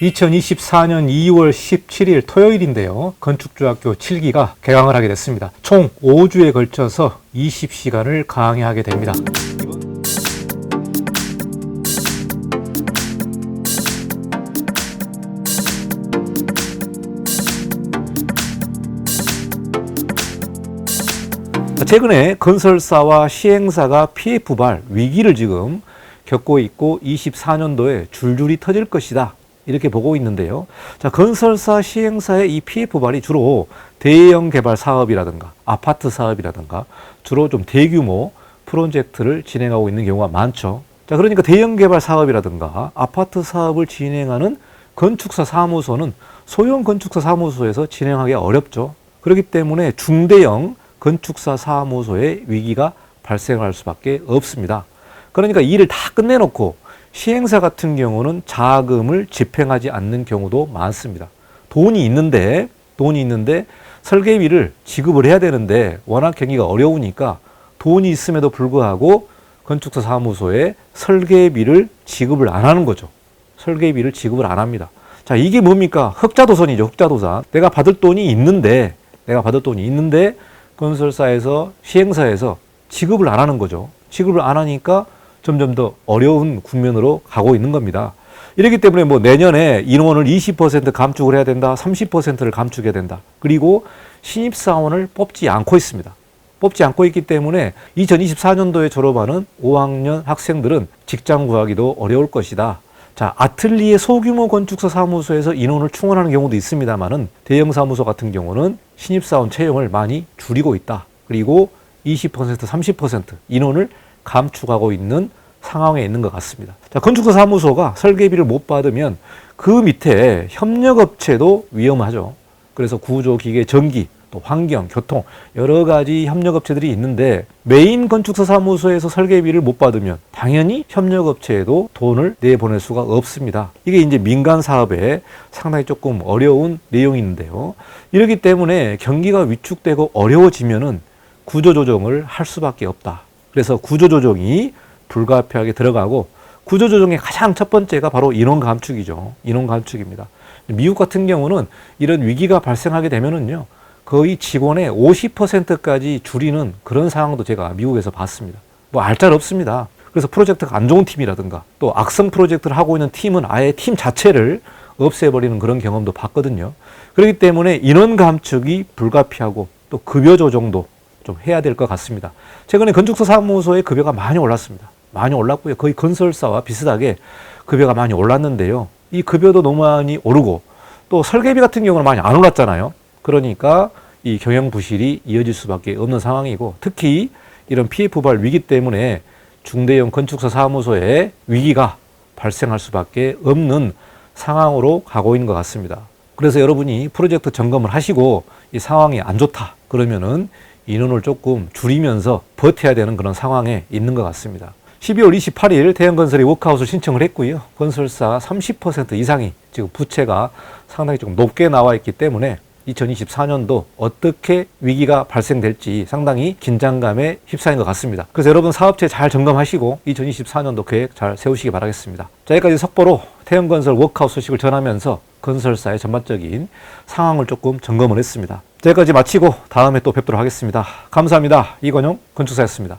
2024년 2월 17일 토요일인데요. 건축주학교 7기가 개강을 하게 됐습니다. 총 5주에 걸쳐서 20시간을 강의하게 됩니다. 최근에 건설사와 시행사가 부발 위기를 지금 겪고 있고 24년도에 줄줄이 터질 것이다. 이렇게 보고 있는데요. 자, 건설사 시행사의 이 피해 부발이 주로 대형 개발 사업이라든가 아파트 사업이라든가 주로 좀 대규모 프로젝트를 진행하고 있는 경우가 많죠. 자, 그러니까 대형 개발 사업이라든가 아파트 사업을 진행하는 건축사 사무소는 소형 건축사 사무소에서 진행하기 어렵죠. 그렇기 때문에 중대형 건축사 사무소의 위기가 발생할 수밖에 없습니다. 그러니까 일을 다 끝내놓고 시행사 같은 경우는 자금을 집행하지 않는 경우도 많습니다. 돈이 있는데 돈이 있는데 설계비를 지급을 해야 되는데 워낙 경기가 어려우니까 돈이 있음에도 불구하고 건축사 사무소에 설계비를 지급을 안 하는 거죠. 설계비를 지급을 안 합니다. 자, 이게 뭡니까? 흑자도선이죠. 흑자도산. 내가 받을 돈이 있는데 내가 받을 돈이 있는데 건설사에서 시행사에서 지급을 안 하는 거죠. 지급을 안 하니까 점점 더 어려운 국면으로 가고 있는 겁니다. 이렇기 때문에 뭐 내년에 인원을 20% 감축을 해야 된다, 30%를 감축해야 된다. 그리고 신입사원을 뽑지 않고 있습니다. 뽑지 않고 있기 때문에 2024년도에 졸업하는 5학년 학생들은 직장 구하기도 어려울 것이다. 자, 아틀리에 소규모 건축사 사무소에서 인원을 충원하는 경우도 있습니다만은 대형 사무소 같은 경우는 신입사원 채용을 많이 줄이고 있다. 그리고 20% 30% 인원을 감축하고 있는 상황에 있는 것 같습니다. 자, 건축사 사무소가 설계비를 못 받으면 그 밑에 협력업체도 위험하죠. 그래서 구조, 기계, 전기, 또 환경, 교통 여러 가지 협력업체들이 있는데 메인 건축사 사무소에서 설계비를 못 받으면 당연히 협력업체에도 돈을 내보낼 수가 없습니다. 이게 이제 민간 사업에 상당히 조금 어려운 내용인데요. 이렇기 때문에 경기가 위축되고 어려워지면은 구조조정을 할 수밖에 없다. 그래서 구조조정이 불가피하게 들어가고 구조조정의 가장 첫 번째가 바로 인원 감축이죠. 인원 감축입니다. 미국 같은 경우는 이런 위기가 발생하게 되면은요, 거의 직원의 50%까지 줄이는 그런 상황도 제가 미국에서 봤습니다. 뭐 알짤 없습니다. 그래서 프로젝트가 안 좋은 팀이라든가 또 악성 프로젝트를 하고 있는 팀은 아예 팀 자체를 없애버리는 그런 경험도 봤거든요. 그렇기 때문에 인원 감축이 불가피하고 또 급여 조정도 좀 해야 될 것 같습니다. 최근에 건축사 사무소의 급여가 많이 올랐습니다. 많이 올랐고요. 거의 건설사와 비슷하게 급여가 많이 올랐는데요. 이 급여도 너무 많이 오르고 또 설계비 같은 경우는 많이 안 올랐잖아요. 그러니까 이 경영 부실이 이어질 수밖에 없는 상황이고 특히 이런 피해 부발 위기 때문에 중대형 건축사 사무소에 위기가 발생할 수밖에 없는 상황으로 가고 있는 것 같습니다. 그래서 여러분이 프로젝트 점검을 하시고 이 상황이 안 좋다 그러면은 인원을 조금 줄이면서 버텨야 되는 그런 상황에 있는 것 같습니다. 12월 28일 대형건설이 워크아웃을 신청을 했고요. 건설사 30% 이상이 지금 부채가 상당히 좀 높게 나와 있기 때문에 2024년도 어떻게 위기가 발생될지 상당히 긴장감에 휩싸인 것 같습니다. 그래서 여러분 사업체 잘 점검하시고 2024년도 계획 잘 세우시기 바라겠습니다. 자, 여기까지 속보로 태형건설 워크아웃 소식을 전하면서 건설사의 전반적인 상황을 조금 점검을 했습니다. 자, 여기까지 마치고 다음에 또 뵙도록 하겠습니다. 감사합니다. 이건용 건축사였습니다.